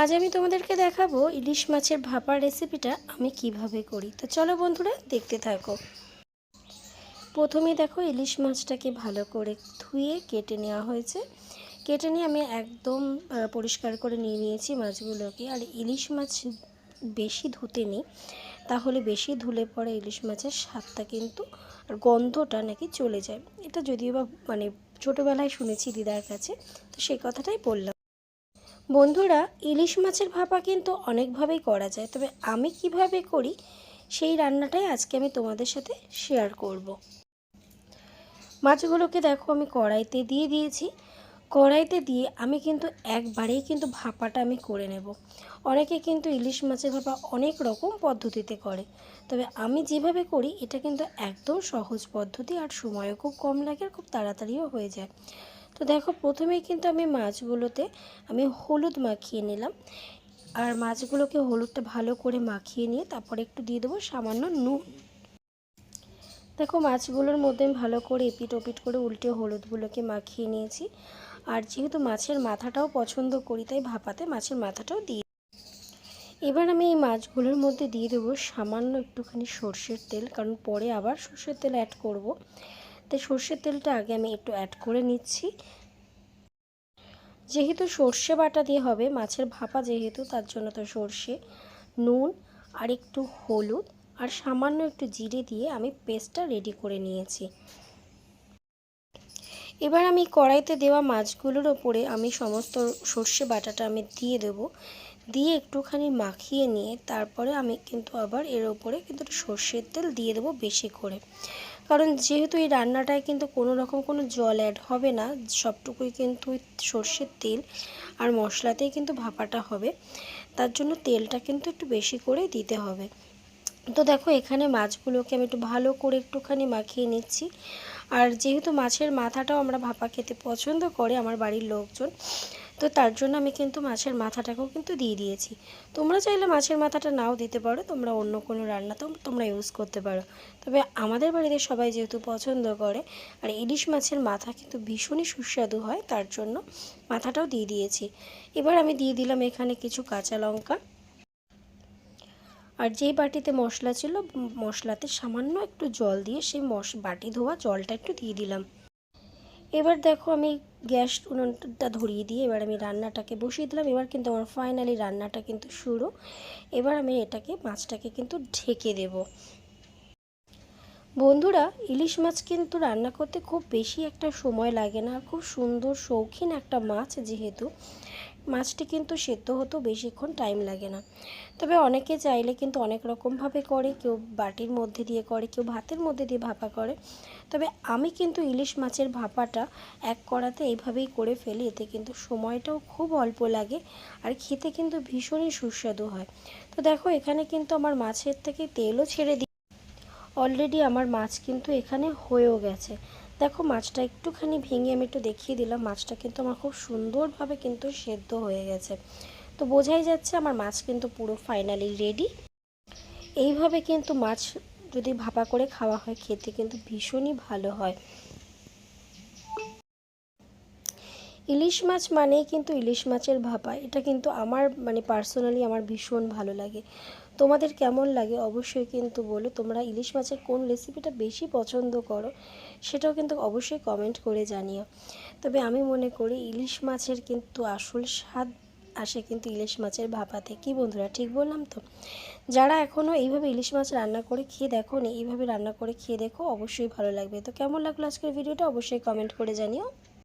আজ আমি তোমাদেরকে দেখাবো ইলিশ মাছের ভাপার রেসিপিটা আমি কীভাবে করি। তো চলো বন্ধুরা, দেখতে থাকো। প্রথমে দেখো ইলিশ মাছটাকে ভালো করে ধুয়ে কেটে নেওয়া হয়েছে। কেটে নিয়ে আমি একদম পরিষ্কার করে নিয়ে নিয়েছি মাছগুলোকে। আর ইলিশ মাছ বেশি ধুতে নেই, তাহলে বেশি ধুলে পরে ইলিশ মাছের স্বাদটা কিন্তু আর গন্ধটা নাকি চলে যায়। এটা যদিও বা মানে ছোটোবেলায় শুনেছি দিদার কাছে, তো সেই কথাটাই বললাম। বন্ধুরা, ইলিশ মাছের ভাপা কিন্তু অনেকভাবেই করা যায়। তবে আমি কীভাবে করি, সেই রান্নাটাই আজকে আমি তোমাদের সাথে শেয়ার করব। মাছগুলোকে দেখো, আমি কড়াইতে দিয়ে দিয়েছি। কড়াইতে দিয়ে আমি কিন্তু একবারেই কিন্তু ভাপাটা আমি করে নেব। অনেকে কিন্তু ইলিশ মাছের ভাপা অনেক রকম পদ্ধতিতে করে। তবে আমি যেভাবে করি, এটা কিন্তু একদম সহজ পদ্ধতি আর সময়ও খুব কম লাগে খুব তাড়াতাড়িও হয়ে যায়। তো দেখো, প্রথমেই কিন্তু আমি মাছগুলোতে আমি হলুদ মাখিয়ে নিলাম। আর মাছগুলোকে হলুদটা ভালো করে মাখিয়ে নিয়ে তারপরে একটু দিয়ে দেবো সামান্য নুন। দেখো, মাছগুলোর মধ্যে ভালো করে এপিট ওপিট করে উল্টে হলুদগুলোকে মাখিয়ে নিয়েছি। আর যেহেতু মাছের মাথাটাও পছন্দ করি, তাই ভাপাতে মাছের মাথাটাও দিয়ে এবার আমি এই মাছগুলোর মধ্যে দিয়ে দেবো সামান্য একটুখানি সর্ষের তেল, কারণ পরে আবার সর্ষের তেল অ্যাড করব। তাই সর্ষের তেলটা আগে আমি একটু অ্যাড করে নিচ্ছি। যেহেতু সর্ষে বাটা দিয়ে হবে, মাছের ভাপা যেহেতু, তার জন্য তো সর্ষে, নুন আর একটু হলুদ আর সামান্য একটু জিরে দিয়ে আমি পেস্টটা রেডি করে নিয়েছি। এবার আমি কড়াইতে দেওয়া মাছগুলোর ওপরে আমি সমস্ত সর্ষে বাটাটা আমি দিয়ে দেব। দিয়ে একটুখানি মাখিয়ে নিয়ে তারপরে আমি কিন্তু আবার এর ওপরে কিন্তু সর্ষের তেল দিয়ে দেবো বেশি করে। কারণ যেহেতু এই রান্নাটায় কিন্তু কোনো রকম কোনো জল অ্যাড হবে না, সবটুকুই কিন্তু সর্ষের তেল আর মশলাতেই কিন্তু ভাপাটা হবে। তার জন্য তেলটা কিন্তু একটু বেশি করে দিতে হবে। তো দেখো এখানে মাছগুলোকে আমি একটু ভালো করে একটুখানি মাখিয়ে নিচ্ছি। আর যেহেতু মাছের মাথাটাও আমরা ভাপা খেতে পছন্দ করে আমার বাড়ির লোকজন তো তার জন্য আমি কিন্তু মাছের মাথাটাকেও কিন্তু দিয়ে দিয়েছি। তোমরা চাইলে মাছের মাথাটা নাও দিতে পারো, তোমরা অন্য কোনো রান্নাতেও তোমরা ইউজ করতে পারো। তবে আমাদের বাড়িতে সবাই যেহেতু পছন্দ করে, আর ইলিশ মাছের মাথা কিন্তু ভীষণই সুস্বাদু হয়, তার জন্য মাথাটাও দিয়ে দিয়েছি। এবার আমি দিয়ে দিলাম এখানে কিছু কাঁচা লঙ্কা। আর যেই বাটিতে মশলা ছিল, মশলাতে সামান্য একটু জল দিয়ে সেই মশ, বাটি ধোয়া জলটা একটু দিয়ে দিলাম। এবার দেখো আমি গ্যাস উনুনটা ধরিয়ে দিয়ে এবার আমি রান্নাটাকে বসিয়ে দিলাম। এবার কিন্তু আমার ফাইনালি রান্নাটা কিন্তু শুরু। এবার আমি এটাকে, মাছটাকে কিন্তু ঢেকে দেব। বন্ধুরা, ইলিশ মাছ কিন্তু রান্না করতে খুব বেশি একটা সময় লাগে না। খুব সুন্দর, শৌখিন একটা মাছ যেহেতু। মাছটি কিন্তু সেদ্ধ হতেও বেশিক্ষণ টাইম লাগে না। তবে অনেকে চাইলে কিন্তু অনেক রকমভাবে করে, কেউ বাটির মধ্যে দিয়ে করে, কেউ ভাতের মধ্যে দিয়ে ভাপা করে। তবে আমি কিন্তু ইলিশ মাছের ভাপাটা এক কড়াতে এইভাবেই করে ফেলি, এতে কিন্তু সময়টাও খুব অল্প লাগে আর খেতে কিন্তু ভীষণই সুস্বাদু হয়। তো দেখো, এখানে কিন্তু আমার মাছের থেকে তেলও ছেড়ে দিই অলরেডি আমার মাছ কিন্তু এখানে হয়েও গেছে। দেখো, মাছটা একটুখানি ভেঙে আমি একটু দেখিয়ে দিলাম। মাছটা কিন্তু আমার খুব সুন্দরভাবে কিন্তু সেদ্ধ হয়ে গেছে। তো বোঝাই যাচ্ছে আমার মাছ কিন্তু পুরো ফাইনালি রেডি এইভাবে কিন্তু মাছ যদি ভাপা করে খাওয়া হয়, খেতে কিন্তু ভীষণই ভালো হয়। ইলিশ মাছ মানেই কিন্তু ইলিশ মাছের ভাপা। এটা কিন্তু আমার মানে পার্সোনালি আমার ভীষণ ভালো লাগে। তোমাদের কেমন লাগে অবশ্যই কিন্তু বলো। তোমরা ইলিশ মাছের কোন রেসিপিটা বেশি পছন্দ করো, সেটাও কিন্তু অবশ্যই কমেন্ট করে জানিও। তবে আমি মনে করি ইলিশ মাছের কিন্তু আসল স্বাদ আসে কিন্তু ইলিশ মাছের ভাপাতে। কি বন্ধুরা, ঠিক বললাম তো? যারা এখনও এইভাবে ইলিশ মাছ রান্না করে খেয়ে দেখো নি, এইভাবে রান্না করে খেয়ে দেখো, অবশ্যই ভালো লাগবে। তো কেমন লাগল আজকের ভিডিওটা অবশ্যই কমেন্ট করে জানিও।